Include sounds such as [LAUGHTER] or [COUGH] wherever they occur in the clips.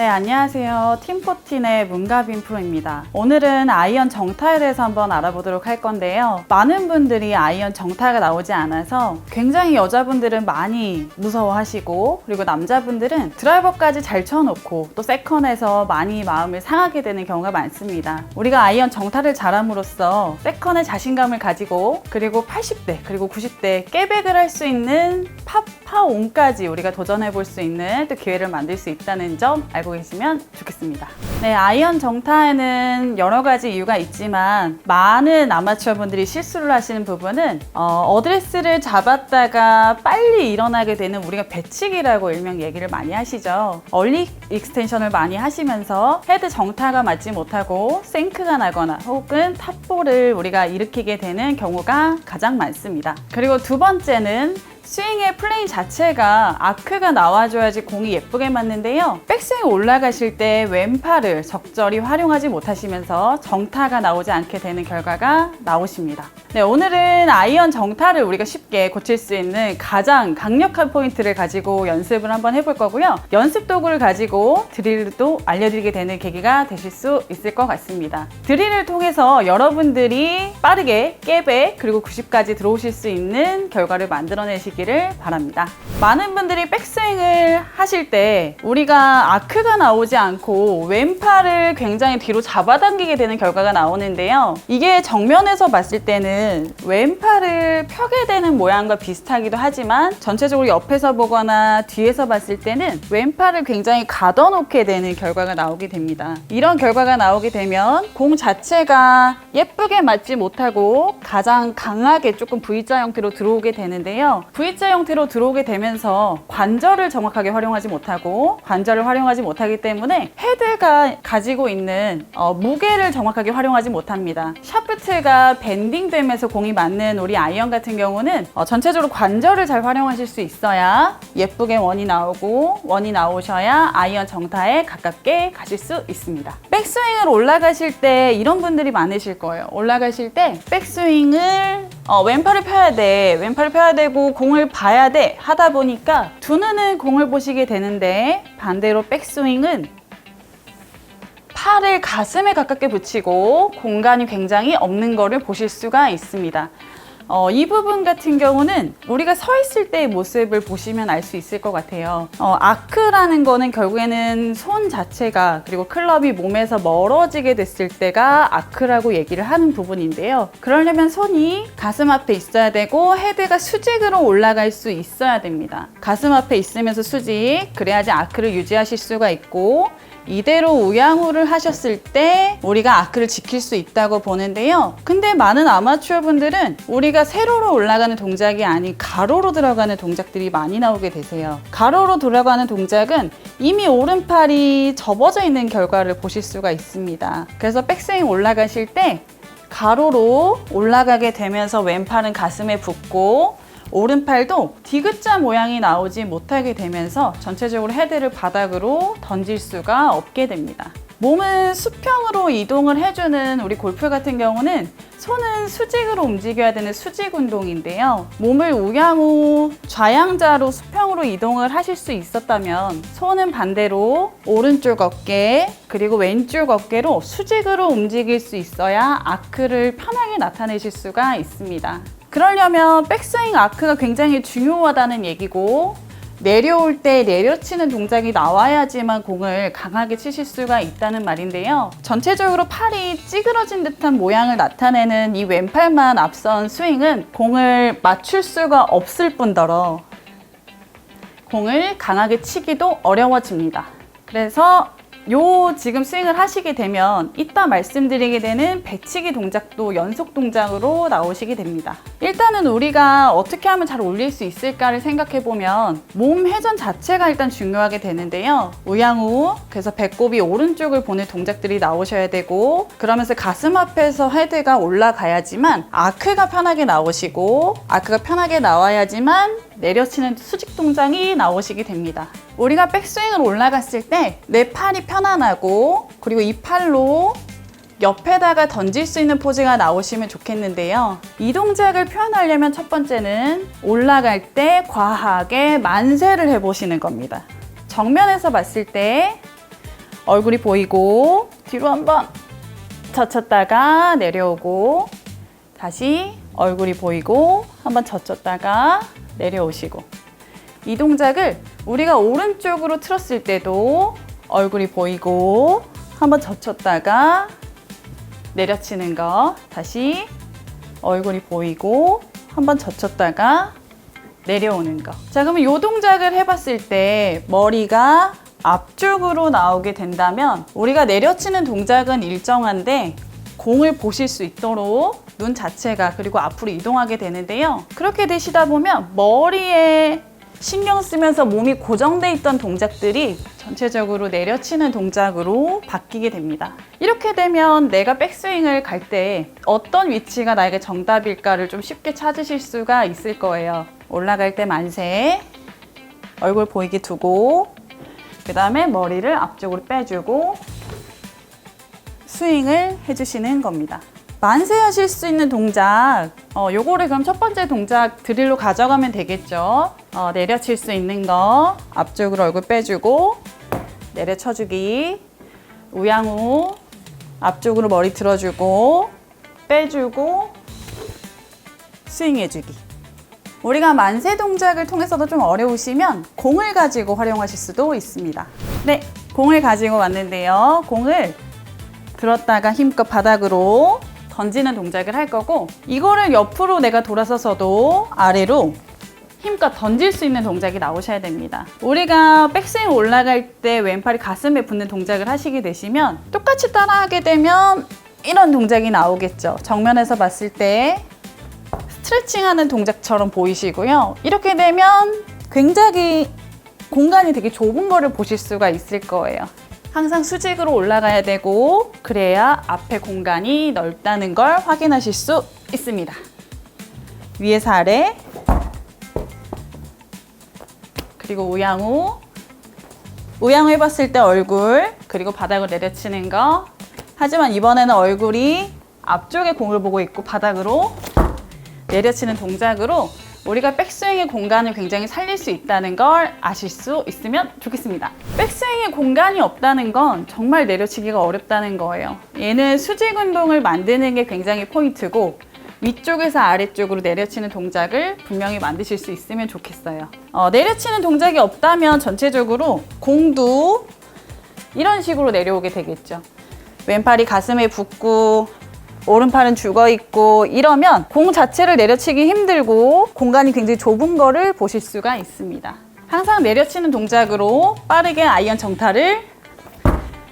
네, 안녕하세요. 팀포틴의 문가빈 프로입니다. 오늘은 아이언 정타에 대해서 한번 알아보도록 할 건데요. 많은 분들이 아이언 정타가 나오지 않아서 굉장히 여자분들은 많이 무서워하시고 그리고 남자분들은 드라이버까지 잘 쳐놓고 또 세컨에서 많이 마음을 상하게 되는 경우가 많습니다. 우리가 아이언 정타를 잘함으로써 세컨에 자신감을 가지고 그리고 80대 그리고 90대 깨백을 할 수 있는 파파온까지 우리가 도전해 볼 수 있는 또 기회를 만들 수 있다는 점 알고 계시면 좋겠습니다. 네, 아이언 정타에는 여러 가지 이유가 있지만 많은 아마추어 분들이 실수를 하시는 부분은 어, 어드레스를 잡았다가 빨리 일어나게 되는 우리가 배치기라고 일명 얘기를 많이 하시죠. 얼리 익스텐션을 많이 하시면서 헤드 정타가 맞지 못하고 생크가 나거나 혹은 탑볼을 우리가 일으키게 되는 경우가 가장 많습니다. 그리고 두 번째는 스윙의 플레이 자체가 아크가 나와줘야지 공이 예쁘게 맞는데요. 백스윙 올라가실 때 왼팔을 적절히 활용하지 못하시면서 정타가 나오지 않게 되는 결과가 나오십니다. 네, 오늘은 아이언 정타를 우리가 쉽게 고칠 수 있는 가장 강력한 포인트를 가지고 연습을 한번 해볼 거고요. 연습 도구를 가지고 드릴도 알려드리게 되는 계기가 되실 수 있을 것 같습니다. 드릴을 통해서 여러분들이 빠르게 깨배 그리고 90까지 들어오실 수 있는 결과를 만들어내시기 를 바랍니다. 많은 분들이 백스윙을 하실 때 우리가 아크가 나오지 않고 왼팔을 굉장히 뒤로 잡아당기게 되는 결과가 나오는데요. 이게 정면에서 봤을 때는 왼팔을 펴게 되는 모양과 비슷하기도 하지만 전체적으로 옆에서 보거나 뒤에서 봤을 때는 왼팔을 굉장히 가둬놓게 되는 결과가 나오게 됩니다. 이런 결과가 나오게 되면 공 자체가 예쁘게 맞지 못하고 가장 강하게 조금 V자 형태로 들어오게 되는데요. V 자 형태로 들어오게 되면서 관절을 정확하게 활용하지 못하고 관절을 활용하지 못하기 때문에 헤드가 가지고 있는 어, 무게를 정확하게 활용하지 못합니다. 샤프트가 밴딩되면서 공이 맞는 우리 아이언 같은 경우는 어, 전체적으로 관절을 잘 활용하실 수 있어야 예쁘게 원이 나오고 원이 나오셔야 아이언 정타에 가깝게 가실 수 있습니다. 백스윙을 올라가실 때 이런 분들이 많으실 거예요. 올라가실 때 백스윙을 어, 왼팔을 펴야 돼. 왼팔을 펴야 되고 공을 봐야 돼. 하다 보니까 두 눈은 공을 보시게 되는데 반대로 백스윙은 팔을 가슴에 가깝게 붙이고 공간이 굉장히 없는 거를 보실 수가 있습니다. 어, 이 부분 같은 경우는 우리가 서 있을 때의 모습을 보시면 알 수 있을 것 같아요. 어, 아크라는 거는 결국에는 손 자체가 그리고 클럽이 몸에서 멀어지게 됐을 때가 아크라고 얘기를 하는 부분인데요. 그러려면 손이 가슴 앞에 있어야 되고 헤드가 수직으로 올라갈 수 있어야 됩니다. 가슴 앞에 있으면서 수직, 그래야지 아크를 유지하실 수가 있고 이대로 우양우를 하셨을 때 우리가 아크를 지킬 수 있다고 보는데요. 근데 많은 아마추어 분들은 우리가 세로로 올라가는 동작이 아닌 가로로 들어가는 동작들이 많이 나오게 되세요. 가로로 들어가는 동작은 이미 오른팔이 접어져 있는 결과를 보실 수가 있습니다. 그래서 백스윙 올라가실 때 가로로 올라가게 되면서 왼팔은 가슴에 붙고 오른팔도 디귿자 모양이 나오지 못하게 되면서 전체적으로 헤드를 바닥으로 던질 수가 없게 됩니다. 몸은 수평으로 이동을 해주는 우리 골프 같은 경우는 손은 수직으로 움직여야 되는 수직 운동인데요. 몸을 우양우 좌양자로 수평으로 이동을 하실 수 있었다면 손은 반대로 오른쪽 어깨 그리고 왼쪽 어깨로 수직으로 움직일 수 있어야 아크를 편하게 나타내실 수가 있습니다. 그러려면 백스윙 아크가 굉장히 중요하다는 얘기고 내려올 때 내려치는 동작이 나와야지만 공을 강하게 치실 수가 있다는 말인데요. 전체적으로 팔이 찌그러진 듯한 모양을 나타내는 이 왼팔만 앞선 스윙은 공을 맞출 수가 없을 뿐더러 공을 강하게 치기도 어려워집니다. 그래서 요 지금 스윙을 하시게 되면 이따 말씀드리게 되는 배치기 동작도 연속 동작으로 나오시게 됩니다. 일단은 우리가 어떻게 하면 잘 올릴 수 있을까를 생각해 보면 몸 회전 자체가 일단 중요하게 되는데요. 우양우 그래서 배꼽이 오른쪽을 보는 동작들이 나오셔야 되고 그러면서 가슴 앞에서 헤드가 올라가야지만 아크가 편하게 나오시고 아크가 편하게 나와야지만 내려치는 수직 동작이 나오시게 됩니다. 우리가 백스윙을 올라갔을 때 내 팔이 편안하고 그리고 이 팔로 옆에다가 던질 수 있는 포즈가 나오시면 좋겠는데요. 이 동작을 표현하려면 첫 번째는 올라갈 때 과하게 만세를 해보시는 겁니다. 정면에서 봤을 때 얼굴이 보이고 뒤로 한번 젖혔다가 내려오고 다시 얼굴이 보이고 한번 젖혔다가 내려오시고 이 동작을 우리가 오른쪽으로 틀었을 때도 얼굴이 보이고 한번 젖혔다가 내려치는 거 다시 얼굴이 보이고 한번 젖혔다가 내려오는 거. 자, 그러면 이 동작을 해봤을 때 머리가 앞쪽으로 나오게 된다면 우리가 내려치는 동작은 일정한데 공을 보실 수 있도록 눈 자체가 그리고 앞으로 이동하게 되는데요. 그렇게 되시다 보면 머리에 신경 쓰면서 몸이 고정돼 있던 동작들이 전체적으로 내려치는 동작으로 바뀌게 됩니다. 이렇게 되면 내가 백스윙을 갈 때 어떤 위치가 나에게 정답일까를 좀 쉽게 찾으실 수가 있을 거예요. 올라갈 때 만세, 얼굴 보이게 두고, 그 다음에 머리를 앞쪽으로 빼주고, 스윙을 해주시는 겁니다. 만세 하실 수 있는 동작, 어, 요거를 그럼 첫 번째 동작 드릴로 가져가면 되겠죠. 어, 내려칠 수 있는 거, 앞쪽으로 얼굴 빼주고, 내려쳐주기, 우양우, 앞쪽으로 머리 들어주고, 빼주고, 스윙해주기. 우리가 만세 동작을 통해서도 좀 어려우시면 공을 가지고 활용하실 수도 있습니다. 네, 공을 가지고 왔는데요. 공을 들었다가 힘껏 바닥으로 던지는 동작을 할 거고 이거를 옆으로 내가 돌아서서도 아래로 힘껏 던질 수 있는 동작이 나오셔야 됩니다. 우리가 백스윙 올라갈 때 왼팔이 가슴에 붙는 동작을 하시게 되시면 똑같이 따라하게 되면 이런 동작이 나오겠죠. 정면에서 봤을 때 스트레칭 하는 동작처럼 보이시고요. 이렇게 되면 굉장히 공간이 되게 좁은 거를 보실 수가 있을 거예요. 항상 수직으로 올라가야 되고 그래야 앞에 공간이 넓다는 걸 확인하실 수 있습니다. 위에서 아래 그리고 우양우 우양우 해봤을 때 얼굴 그리고 바닥을 내려치는 거 하지만 이번에는 얼굴이 앞쪽에 공을 보고 있고 바닥으로 내려치는 동작으로 우리가 백스윙의 공간을 굉장히 살릴 수 있다는 걸 아실 수 있으면 좋겠습니다. 백스윙의 공간이 없다는 건 정말 내려치기가 어렵다는 거예요. 얘는 수직 운동을 만드는 게 굉장히 포인트고 위쪽에서 아래쪽으로 내려치는 동작을 분명히 만드실 수 있으면 좋겠어요. 어, 내려치는 동작이 없다면 전체적으로 공도 이런 식으로 내려오게 되겠죠. 왼팔이 가슴에 붙고 오른팔은 죽어 있고 이러면 공 자체를 내려치기 힘들고 공간이 굉장히 좁은 거를 보실 수가 있습니다. 항상 내려치는 동작으로 빠르게 아이언 정타를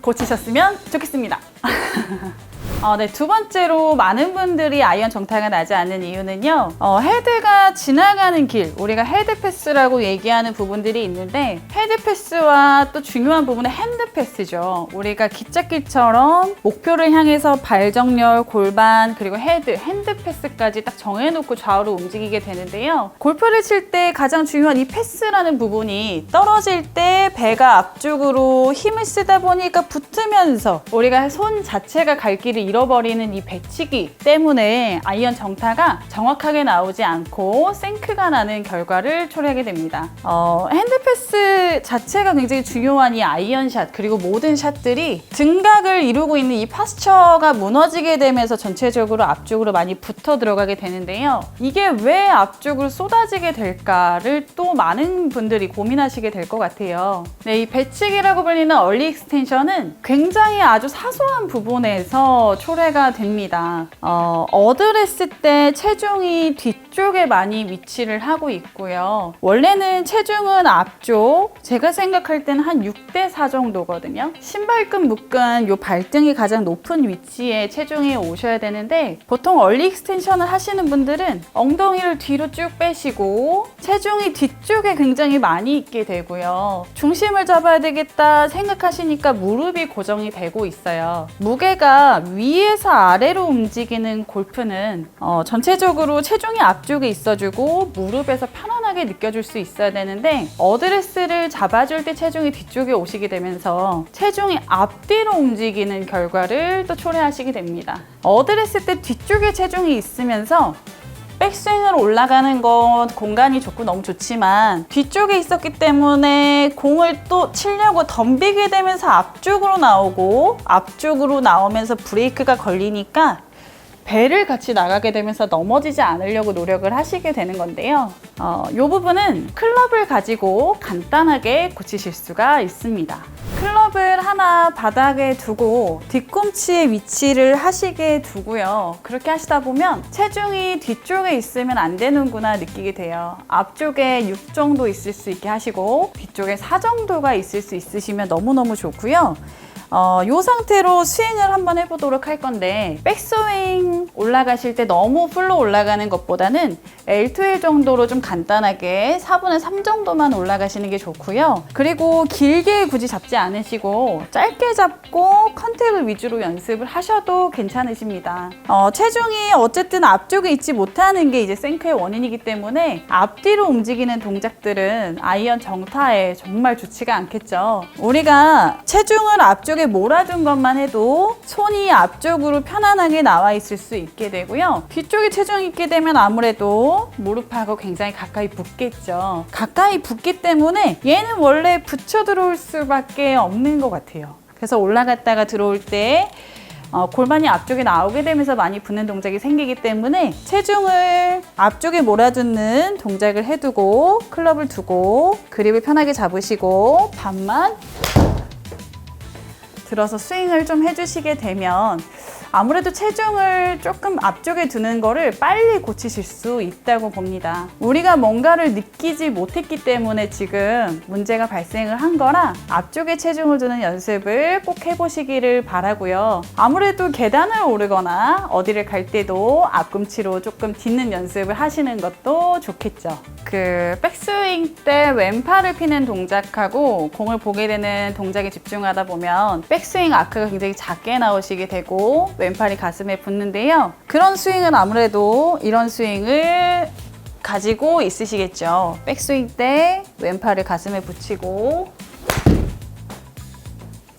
고치셨으면 좋겠습니다. [LAUGHS] 어, 네, 두 번째로 많은 분들이 아이언 정타가 나지 않는 이유는요. 어, 헤드가 지나가는 길, 우리가 헤드 패스라고 얘기하는 부분들이 있는데 헤드 패스와 또 중요한 부분은 핸드 패스죠. 우리가 기찻길처럼 목표를 향해서 발정렬, 골반 그리고 헤드, 핸드 패스까지 딱 정해놓고 좌우로 움직이게 되는데요. 골프를 칠 때 가장 중요한 이 패스라는 부분이 떨어질 때 배가 앞쪽으로 힘을 쓰다 보니까 붙으면서 우리가 손 자체가 갈 길을 잃어버리는 이 배치기 때문에 아이언 정타가 정확하게 나오지 않고 생크가 나는 결과를 초래하게 됩니다. 어, 핸드패스 자체가 굉장히 중요한 이 아이언샷 그리고 모든 샷들이 등각을 이루고 있는 이 파스처가 무너지게 되면서 전체적으로 앞쪽으로 많이 붙어 들어가게 되는데요. 이게 왜 앞쪽으로 쏟아지게 될까를 또 많은 분들이 고민하시게 될 것 같아요. 네, 이 배치기라고 불리는 얼리 익스텐션은 굉장히 아주 사소한 부분에서 초래가 됩니다. 어, 어드레스 때 체중이 뒤 쪽에 많이 위치를 하고 있고요. 원래는 체중은 앞쪽, 제가 생각할 때는 한 6대 4 정도거든요. 신발끈 묶은 요 발등이 가장 높은 위치에 체중이 오셔야 되는데 보통 얼리 익스텐션을 하시는 분들은 엉덩이를 뒤로 쭉 빼시고 체중이 뒤쪽에 굉장히 많이 있게 되고요. 중심을 잡아야 되겠다 생각하시니까 무릎이 고정이 되고 있어요. 무게가 위에서 아래로 움직이는 골프는 어, 전체적으로 체중이 앞 쪽에 있어주고 무릎에서 편안하게 느껴줄 수 있어야 되는데 어드레스를 잡아줄 때 체중이 뒤쪽에 오시게 되면서 체중이 앞뒤로 움직이는 결과를 또 초래하시게 됩니다. 어드레스 때 뒤쪽에 체중이 있으면서 백스윙으로 올라가는 건 공간이 좋고 너무 좋지만 뒤쪽에 있었기 때문에 공을 또 치려고 덤비게 되면서 앞쪽으로 나오고 앞쪽으로 나오면서 브레이크가 걸리니까 배를 같이 나가게 되면서 넘어지지 않으려고 노력을 하시게 되는 건데요. 어, 이 부분은 클럽을 가지고 간단하게 고치실 수가 있습니다. 클럽을 하나 바닥에 두고 뒤꿈치의 위치를 하시게 두고요. 그렇게 하시다 보면 체중이 뒤쪽에 있으면 안 되는구나 느끼게 돼요. 앞쪽에 6 정도 있을 수 있게 하시고 뒤쪽에 4 정도가 있을 수 있으시면 너무너무 좋고요. 어, 이 상태로 스윙을 한번 해보도록 할 건데 백스윙 올라가실 때 너무 풀로 올라가는 것보다는 L2L 정도로 좀 간단하게 4분의 3 정도만 올라가시는 게 좋고요. 그리고 길게 굳이 잡지 않으시고 짧게 잡고 컨택을 위주로 연습을 하셔도 괜찮으십니다. 어, 체중이 어쨌든 앞쪽에 있지 못하는 게 이제 생크의 원인이기 때문에 앞뒤로 움직이는 동작들은 아이언 정타에 정말 좋지가 않겠죠. 우리가 체중을 앞쪽에 몰아준 것만 해도 손이 앞쪽으로 편안하게 나와 있을 수 있게 되고요. 뒤쪽에 체중이 있게 되면 아무래도 무릎하고 굉장히 가까이 붙겠죠. 가까이 붙기 때문에 얘는 원래 붙여 들어올 수밖에 없는 것 같아요. 그래서 올라갔다가 들어올 때 어, 골반이 앞쪽에 나오게 되면서 많이 붙는 동작이 생기기 때문에 체중을 앞쪽에 몰아주는 동작을 해두고 클럽을 두고 그립을 편하게 잡으시고 반만 들어서 스윙을 좀 해주시게 되면 아무래도 체중을 조금 앞쪽에 두는 거를 빨리 고치실 수 있다고 봅니다. 우리가 뭔가를 느끼지 못했기 때문에 지금 문제가 발생을 한 거라 앞쪽에 체중을 두는 연습을 꼭 해보시기를 바라고요. 아무래도 계단을 오르거나 어디를 갈 때도 앞꿈치로 조금 딛는 연습을 하시는 것도 좋겠죠. 그 백스윙 때 왼팔을 피는 동작하고 공을 보게 되는 동작에 집중하다 보면 백스윙 아크가 굉장히 작게 나오시게 되고 왼팔이 가슴에 붙는데요. 그런 스윙은 아무래도 이런 스윙을 가지고 있으시겠죠. 백스윙 때 왼팔을 가슴에 붙이고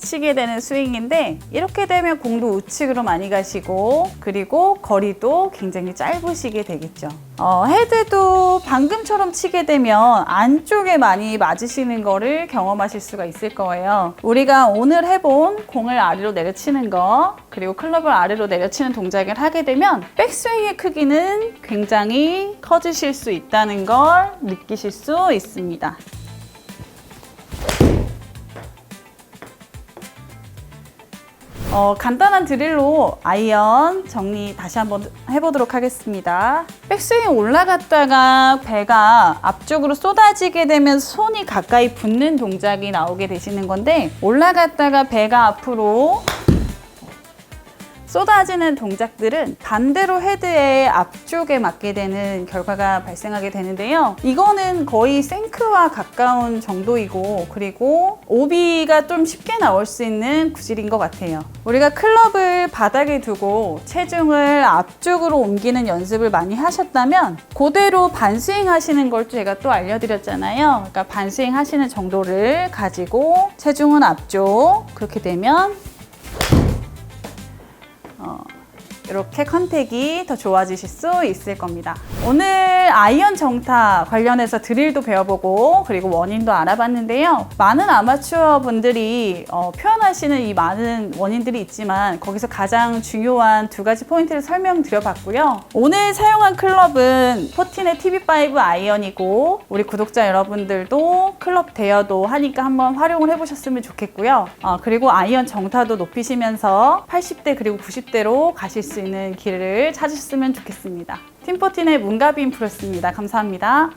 치게 되는 스윙인데 이렇게 되면 공도 우측으로 많이 가시고 그리고 거리도 굉장히 짧으시게 되겠죠. 어, 헤드도 방금처럼 치게 되면 안쪽에 많이 맞으시는 거를 경험하실 수가 있을 거예요. 우리가 오늘 해본 공을 아래로 내려치는 거 그리고 클럽을 아래로 내려치는 동작을 하게 되면 백스윙의 크기는 굉장히 커지실 수 있다는 걸 느끼실 수 있습니다. 어, 간단한 드릴로 아이언 정리 다시 한번 해보도록 하겠습니다. 백스윙 올라갔다가 배가 앞쪽으로 쏟아지게 되면 손이 가까이 붙는 동작이 나오게 되시는 건데 올라갔다가 배가 앞으로 쏟아지는 동작들은 반대로 헤드의 앞쪽에 맞게 되는 결과가 발생하게 되는데요. 이거는 거의 생크와 가까운 정도이고 그리고 오비가 좀 쉽게 나올 수 있는 구질인 것 같아요. 우리가 클럽을 바닥에 두고 체중을 앞쪽으로 옮기는 연습을 많이 하셨다면 그대로 반스윙 하시는 걸 제가 또 알려드렸잖아요. 그러니까 반스윙 하시는 정도를 가지고 체중은 앞쪽 그렇게 되면 哦。 이렇게 컨택이 더 좋아지실 수 있을 겁니다. 오늘 아이언 정타 관련해서 드릴도 배워보고 그리고 원인도 알아봤는데요. 많은 아마추어 분들이 어, 표현하시는 이 많은 원인들이 있지만 거기서 가장 중요한 두 가지 포인트를 설명드려봤고요. 오늘 사용한 클럽은 포틴의 TB5 아이언이고 우리 구독자 여러분들도 클럽 대여도 하니까 한번 활용을 해보셨으면 좋겠고요. 어, 그리고 아이언 정타도 높이시면서 80대 그리고 90대로 가실 수 있는 길을 찾으셨으면 좋겠습니다. 팀포틴의 문가빈 프로였습니다. 감사합니다.